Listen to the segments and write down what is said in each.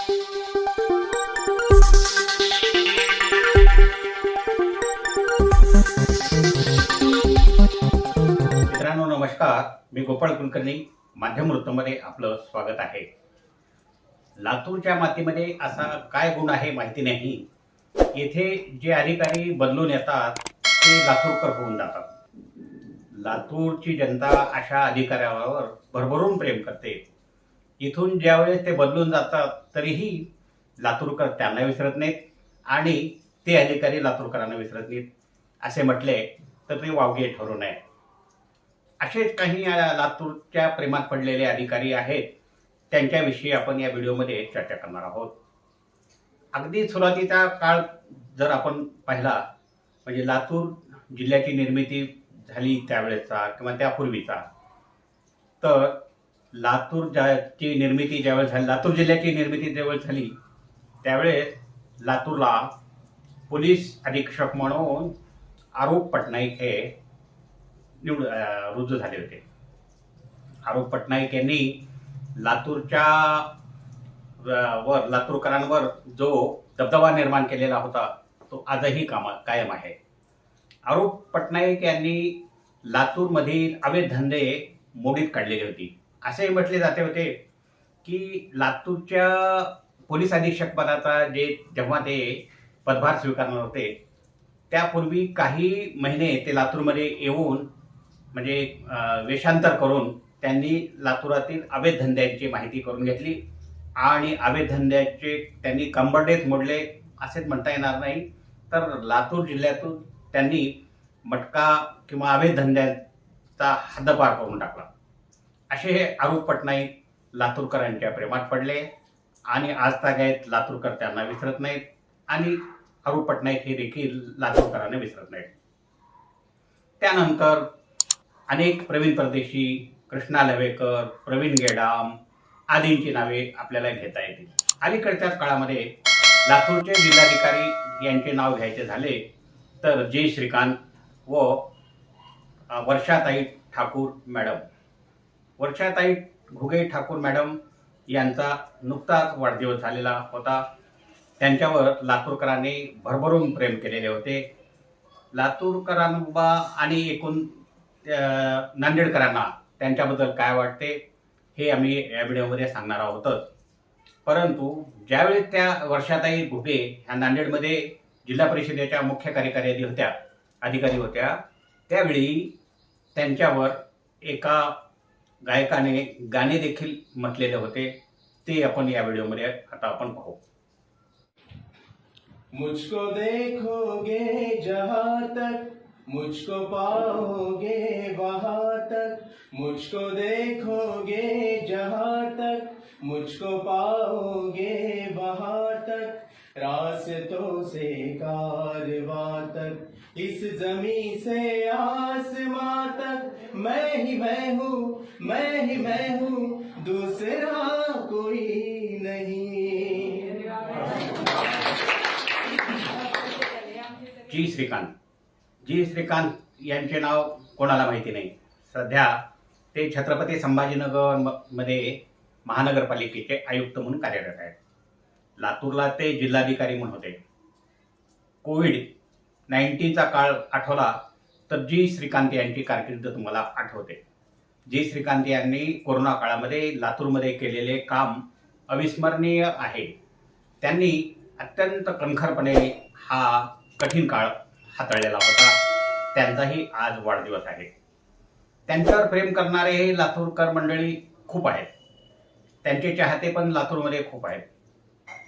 मित्रांनो नमस्कार. मी गोपाळ कुलकर्णी. माध्यम वृत्तमध्ये आपलं स्वागत आहे. लातूरच्या मातीमध्ये असा काय गुण आहे माहिती नाही. येथे जे अधिकारी बदलून येतात ते लातूरकर होऊन जातात. लातूरची जनता अशा अधिकाऱ्यावर भरभरून प्रेम करते. इथून ज्यावेळेस ते बदलून जातात तरीही लातूरकर त्यांना विसरत नाहीत आणि ते अधिकारी लातूरकरांना विसरत नाहीत. असे म्हटले तर ते वावगे ठरू नये. असेच काही लातूरच्या प्रेमात पडलेले अधिकारी आहेत त्यांच्याविषयी आपण या व्हिडिओमध्ये चर्चा करणार आहोत. अगदी सुरुवातीचा काळ जर आपण पाहिला म्हणजे लातूर जिल्ह्याची निर्मिती झाली त्यावेळेचा किंवा त्यापूर्वीचा तर लातूर ज्याची निर्मिती ज्यावेळेस झाली लातूर जिल्ह्याची निर्मिती ज्यावेळेस झाली त्यावेळेस लातूरला पोलीस अधीक्षक म्हणून आरोप पटनाईक हे निवड रुजू झाले होते. आरोप पटनाईक यांनी लातूरच्या वर लातूरकरांवर जो दबदबा निर्माण केलेला होता तो आजही कामा कायम आहे. आरोप पटनाईक यांनी लातूरमधील अवैध धंदे मोडीत काढलेली होती. असेही म्हटले जाते होते की लातूरच्या पोलीस अधीक्षक पदाचा जे जेव्हा ते पदभार स्वीकारणार होते त्यापूर्वी काही महिने ते लातूरमध्ये येऊन म्हणजे वेषांतर करून त्यांनी लातूरातील अवैध धंद्यांची माहिती करून घेतली आणि अवैध धंद्याचे त्यांनी कंबरडेच मोडले असेच म्हणता येणार नाही. तर लातूर जिल्ह्यातून त्यांनी मटका किंवा अवैध धंद्याचा हद्दपार करून टाकला. असे हे आरोप पटनाईक लातूरकरांच्या प्रेमात पडले. आणि आज तागायत लातूरकर त्यांना विसरत नाहीत. आणि अरूप पटनाईक हे देखील लातूरकरांना विसरत नाहीत. त्यानंतर अनेक प्रवीण परदेशी कृष्णा लवेकर प्रवीण गेडाम आदींची नावे आपल्याला घेता येतील. अलीकडच्याच काळामध्ये लातूरचे जिल्हाधिकारी यांचे नाव घ्यायचे झाले तर जे श्रीकांत व वर्षाताई ठाकूर मॅडम. वर्षाताई घुगे ठाकूर मॅडम यांचा नुकताच वाढदिवस झालेला होता. त्यांच्यावर लातूरकरांनी भरभरून प्रेम केलेले होते. लातूरकरांबा आणि एकूण नांदेडकरांना त्यांच्याबद्दल काय वाटते हे आम्ही या व्हिडिओमध्ये सांगणार आहोतच परंतु ज्यावेळी त्या वर्षाताई घुगे ह्या नांदेडमध्ये जिल्हा परिषदेच्या मुख्य कार्यकारी होत्या अधिकारी होत्या त्यावेळी त्यांच्यावर एका गायकाने गाणे देखील म्हटलेले होते. ते आपण या व्हिडिओमध्ये आता आपण पाहू. मुझको देखोगे जहा तक मुझको पाओगे वहाँ तक मुझको देखोगे जहा तक मुझको पाओगे वहाँ तक। रास्तों से कारवा तक इस जमी से आसमां तक मैं ही मैं हूँ मैं ही मैं हूँ दूसरा कोई नहीं। जी श्रीकांत। जी श्रीकांत यांचे नाव कोणाला माहिती नाही? सध्या ते छत्रपती संभाजीनगर म- मध्ये महानगरपालिकेचे आयुक्त म्हणून कार्यरत आहेत. लातूरला ते जिल्हाधिकारी म्हणून होते. कोविड नाईन्टीनचा काळ आठवला तर जी श्रीकांत यांची कारकीर्द तुम्हाला आठवते. जी श्रीकांत यांनी कोरोना काळामध्ये लातूरमध्ये केलेले काम अविस्मरणीय आहे. त्यांनी अत्यंत कणखरपणे हा कठीण काळ हाताळलेला होता. त्यांचाही आज वाढदिवस आहे. त्यांच्यावर प्रेम करणारे हे लातूरकर मंडळी खूप आहेत. त्यांचे चाहते पण लातूरमध्ये खूप आहेत.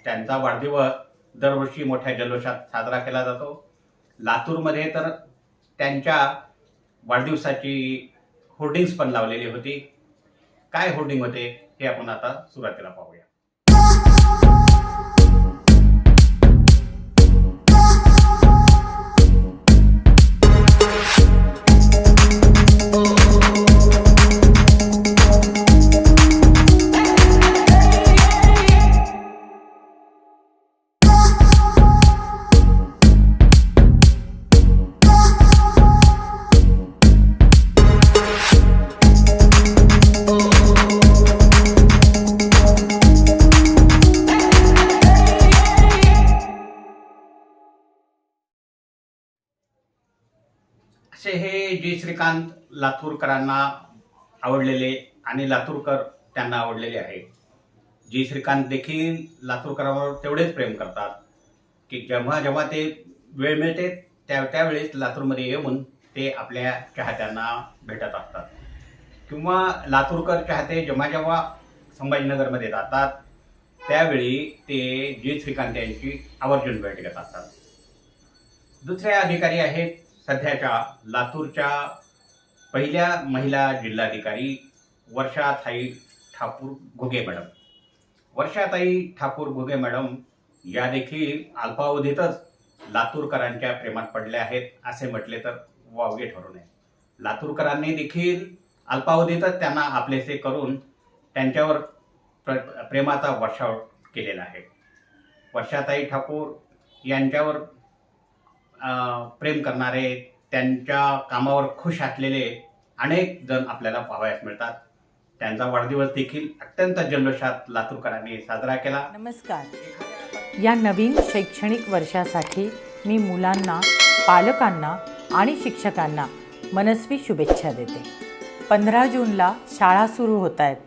त्यांचा वाढदिवस दरवर्षी मोठ्या जल्लोषात साजरा केला जातो. लातूरमध्ये तर त्यांच्या वाढदिवसाची होर्डिंग्स पण लावलेली होती. काय होर्डिंग होते हे आपण आता सुरुवातीला पाहूया. हे जे श्रीकांत लातूरकरांना आवडलेले आणि लातूरकर त्यांना आवडलेले आहे. जी श्रीकांत देखील लातूरकरांवर तेवढेच प्रेम करतात की जेव्हा जेव्हा ते वेळ मिळते त्या त्यावेळेस लातूरमध्ये येऊन ते आपल्या चाहत्यांना भेटत असतात. किंवा लातूरकर चाहते जेव्हा जेव्हा संभाजीनगरमध्ये जातात त्यावेळी ते जी श्रीकांत यांची आवर्जून भेट घेत असतात. दुसरे अधिकारी आहेत सध्याच्या लातूरच्या पहिल्या महिला जिल्हाधिकारी वर्षाताई ठाकूर घुगे मॅडम. वर्षाताई ठाकूर घुगे मॅडम या देखील अल्पावधीतच लातूरकरांच्या प्रेमात पडल्या आहेत असे म्हटले तर वावगे ठरू नये. लातूरकरांनी देखील अल्पावधीतच त्यांना आपलेसे करून त्यांच्यावर प्र प्रेमाचा वर्षाव केलेला आहे. वर्षाताई ठाकूर यांच्यावर प्रेम करणारे त्यांच्या कामावर खुश असलेले अनेक जण आपल्याला पाहावयास मिळतात. त्यांचा वाढदिवस देखील अत्यंत जल्लोषात लातूरकरांनी साजरा केला. नमस्कार. या नवीन शैक्षणिक वर्षासाठी मी मुलांना पालकांना आणि शिक्षकांना मनस्वी शुभेच्छा देते. पंधरा जूनला शाळा सुरू होत आहेत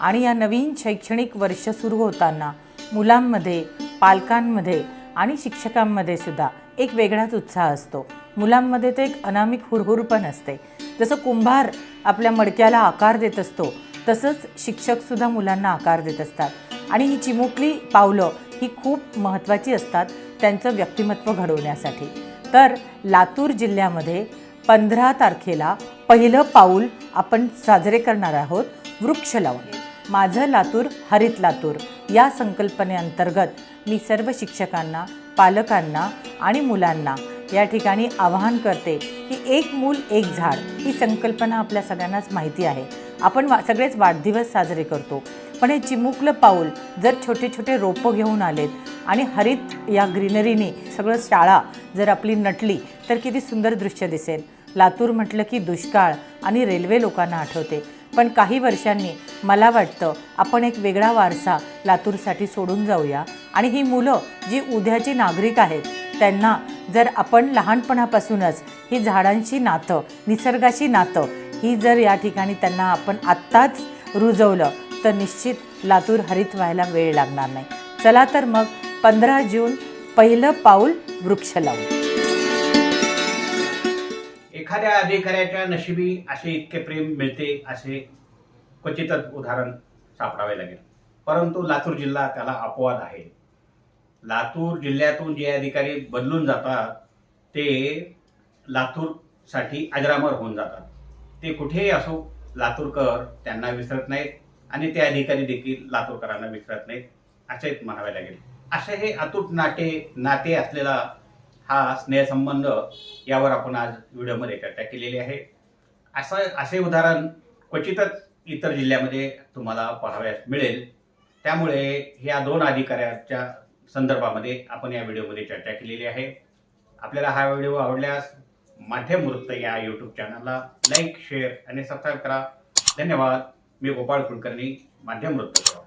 आणि या नवीन शैक्षणिक वर्ष सुरू होताना मुलांमध्ये पालकांमध्ये आणि शिक्षकांमध्ये सुद्धा एक वेगळाच उत्साह असतो. मुलांमध्ये ते एक अनामिक हुरहुर पण असते. जसं कुंभार आपल्या मडक्याला आकार देत असतो तसंच शिक्षकसुद्धा मुलांना आकार देत असतात. आणि ही चिमुकली पावलं ही खूप महत्त्वाची असतात त्यांचं व्यक्तिमत्व घडवण्यासाठी. तर लातूर जिल्ह्यामध्ये पंधरा तारखेला पहिलं पाऊल आपण साजरे करणार आहोत वृक्ष लावून. माझं लातूर हरित लातूर या संकल्पनेअंतर्गत मी सर्व शिक्षकांना पालकांना आणि मुलांना या ठिकाणी आवाहन करते की एक मूल एक झाड ही संकल्पना आपल्या सगळ्यांनाच माहिती आहे. आपण वा सगळेच वाढदिवस साजरे करतो. पण हे चिमुकलं पाऊल जर छोटे छोटे रोपं घेऊन आलेत आणि हरित या ग्रीनरीने सगळं शाळा जर आपली नटली तर किती सुंदर दृश्य दिसेल. लातूर म्हटलं की दुष्काळ आणि रेल्वे लोकांना आठवते. पण काही वर्षांनी मला वाटतं आपण एक वेगळा वारसा लातूरसाठी सोडून जाऊया. आणि ही मुलं जी उद्याची नागरिक आहेत त्यांना जर आपण लहानपणापासूनच ही झाडांची नातं निसर्गाची नातं ही जर या ठिकाणी त्यांना आपण आत्ताच रुजवलं तर निश्चित लातूर हरित व्हायला वेळ लागणार नाही. चला तर मग पंधरा जून पहिलं पाऊल वृक्ष लावू. एखाद्या अधिकाऱ्याच्या नशिबी असे इतके प्रेम मिळते असे क्वचितच उदाहरण सापडावे लागेल. परंतु लातूर जिल्हा त्याला अपवाद आहे. लातूर जिल्ह्यातून जे अधिकारी बदलून जातात ते लातूरसाठी अजरामर होऊन जातात. ते कुठेही असो लातूरकर त्यांना विसरत नाहीत आणि ते अधिकारी देखील लातूरकरांना विसरत नाहीत असेच म्हणावे लागेल. असे हे अतूट नाटे नाते असलेला हा स्नेहसंबंध यावर आपण आज व्हिडिओमध्ये चर्चा केलेली आहे. असं असे उदाहरण क्वचितच इतर जिल्ह्यामध्ये तुम्हाला पाहाव्यास मिळेल. त्यामुळे ह्या दोन अधिकाऱ्याच्या संदर्भामध्ये आपण या व्हिडिओमध्ये चर्चा केलेली आहे. आपल्याला हा व्हिडिओ आवडल्यास माध्यम वृत्त या यूट्यूब चॅनलला लाईक शेअर आणि सबस्क्राईब करा. धन्यवाद. मी गोपाळ कुलकर्णी माध्यम वृत्त.